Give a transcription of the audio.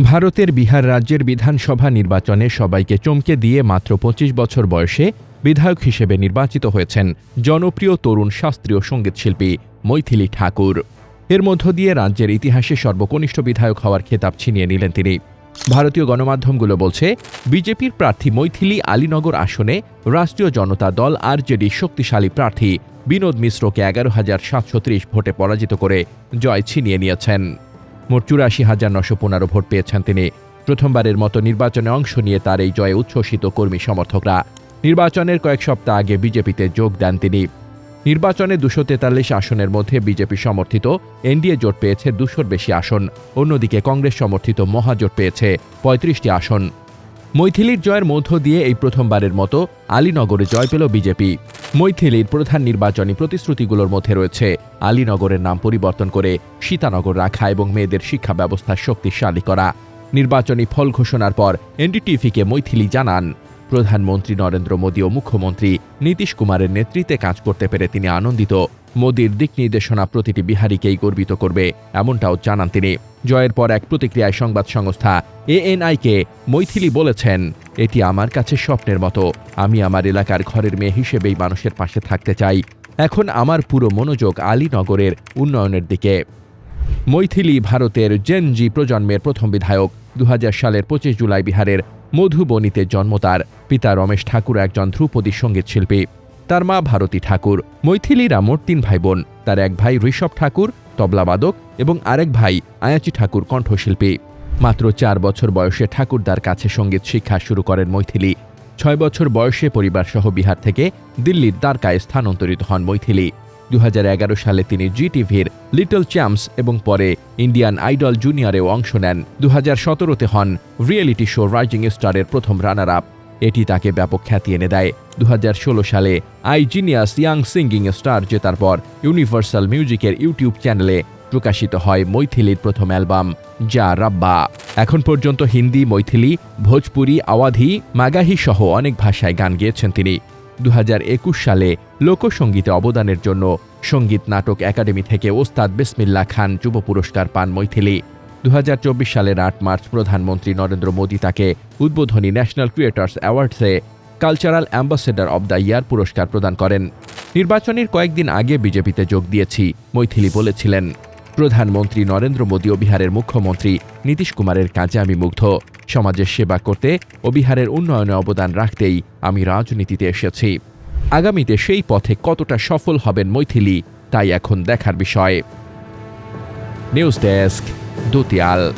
ভারতের বিহার রাজ্যের বিধানসভা নির্বাচনে সবাইকে চমকে দিয়ে মাত্র পঁচিশ বছর বয়সে বিধায়ক হিসেবে নির্বাচিত হয়েছেন জনপ্রিয় তরুণ শাস্ত্রীয় সঙ্গীতশিল্পী মৈথিলি ঠাকুর। এর মধ্য দিয়ে রাজ্যের ইতিহাসে সর্বকনিষ্ঠ বিধায়ক হওয়ার খেতাব ছিনিয়ে নিলেন তিনি। ভারতীয় গণমাধ্যমগুলো বলছে, বিজেপির প্রার্থী মৈথিলি আলীনগর আসনে রাষ্ট্রীয় জনতা দল আরজেডি শক্তিশালী প্রার্থী বিনোদ মিশ্রকে এগারো হাজার সাতশো ভোটে পরাজিত করে জয় ছিনিয়ে নিয়েছেন। মোট চুরাশি হাজার নশো পনেরো ভোট পেয়েছেন তিনি। প্রথমবারের মতো নির্বাচনে অংশ নিয়ে তার এই জয়ে উচ্ছ্বসিত কর্মী সমর্থকরা। নির্বাচনের কয়েক সপ্তাহ আগে বিজেপিতে যোগ দেন তিনি। নির্বাচনে দুশো তেতাল্লিশ আসনের মধ্যে বিজেপি সমর্থিত এনডিএ জোট পেয়েছে দুশোর বেশি আসন। অন্যদিকে কংগ্রেস সমর্থিত মহাজোট পেয়েছে পঁয়ত্রিশটি আসন। মৈথিলির জয়ের মধ্য দিয়ে এই প্রথমবারের মতো আলীনগরে জয় পেল বিজেপি। মৈথিলির প্রধান নির্বাচনী প্রতিশ্রুতিগুলোর মধ্যে রয়েছে আলীনগরের নাম পরিবর্তন করে সীতানগর রাখা এবং মেয়েদের শিক্ষা ব্যবস্থা শক্তিশালী করা। নির্বাচনী ফল ঘোষণার পর এনডিটিভিকে মৈথিলি জানান। প্রধানমন্ত্রী নরেন্দ্র মোদী ও মুখ্যমন্ত্রী নীতিশ কুমারের নেতৃত্বে কাজ করতে পেরে তিনি আনন্দিত। মোদীর দিক নির্দেশনা প্রতিটি বিহারীকেই গর্বিত করবে, এমনটাও জানান তিনি। জয়ের পর এক প্রতিক্রিয়ায় সংবাদ সংস্থা এএনআইকে মৈথিলি বলেছেন, এটি আমার কাছে স্বপ্নের মতো। আমি আমার এলাকার ঘরের মেয়ে হিসেবেই মানুষের পাশে থাকতে চাই। এখন আমার পুরো মনোযোগ আলীনগরের উন্নয়নের দিকে। মৈথিলি ভারতের জেনজি প্রজন্মের প্রথম বিধায়ক। দু হাজার সালের পঁচিশ জুলাই বিহারের মধুবনীতে জন্ম তার। পিতা রমেশ ঠাকুর একজন ধ্রুপদী সংগীত শিল্পী তার মা ভারতী ঠাকুর মৈথিলিরা মোট তিন ভাই বোন তার এক ভাই ঋষভ ঠাকুর তবলাবাদক এবং আরেক ভাই আয়াচি ঠাকুর কণ্ঠশিল্পী। মাত্র চার বছর বয়সে ঠাকুরদার কাছে সংগীত শিক্ষা শুরু করেন মৈথিলি। ছয় বছর বয়সে পরিবারসহ বিহার থেকে দিল্লির দ্বারকায় স্থানান্তরিত হন মৈথিলি। দু হাজার এগারো সালে তিনি জি টিভির লিটল চ্যাম্পস এবং পরে ইন্ডিয়ান আইডল জুনিয়রেও অংশ নেন। দু সতেরোতে হন রিয়েলিটি শো রাইজিং স্টারের প্রথম রানার আপ এটি তাকে ব্যাপক খ্যাতি এনে দেয়। দু হাজার ষোলো সালে I genius young singing star জেতার পর ইউনিভার্সাল মিউজিকের ইউটিউব চ্যানেলে প্রকাশিত হয় মৈথিলির প্রথম অ্যালবাম, যা রাব্বা। এখন পর্যন্ত হিন্দি, মৈথিলি, ভোজপুরি, আওয়াধি, মাগাহি সহ অনেক ভাষায় গান গেয়েছেন তিনি। দু হাজার একুশ সালে লোকসঙ্গীতে অবদানের জন্য সংগীত নাটক একাডেমি থেকে ওস্তাদ বিসমিল্লা খান যুব পুরস্কার পান মৈথিলি। দু হাজার চব্বিশ সালের আট মার্চ প্রধানমন্ত্রী নরেন্দ্র মোদী তাকে উদ্বোধনী national creators অ্যাওয়ার্ডসে cultural ambassador of the year পুরস্কার প্রদান করেন। নির্বাচনের কয়েকদিন আগে বিজেপিতে যোগ দিয়েছি, মৈথিলি বলেছিলেন। প্রধানমন্ত্রী নরেন্দ্র মোদী ও বিহারের মুখ্যমন্ত্রী নীতিশ কুমারের কাজে আমি মুগ্ধ। সমাজের সেবা করতে ও বিহারের উন্নয়নে অবদান রাখতেই আমি রাজনীতিতে এসেছি। আগামীতে সেই পথে কতটা সফল হবেন মৈথিলি, তাই এখন দেখার বিষয়। News desk. duti al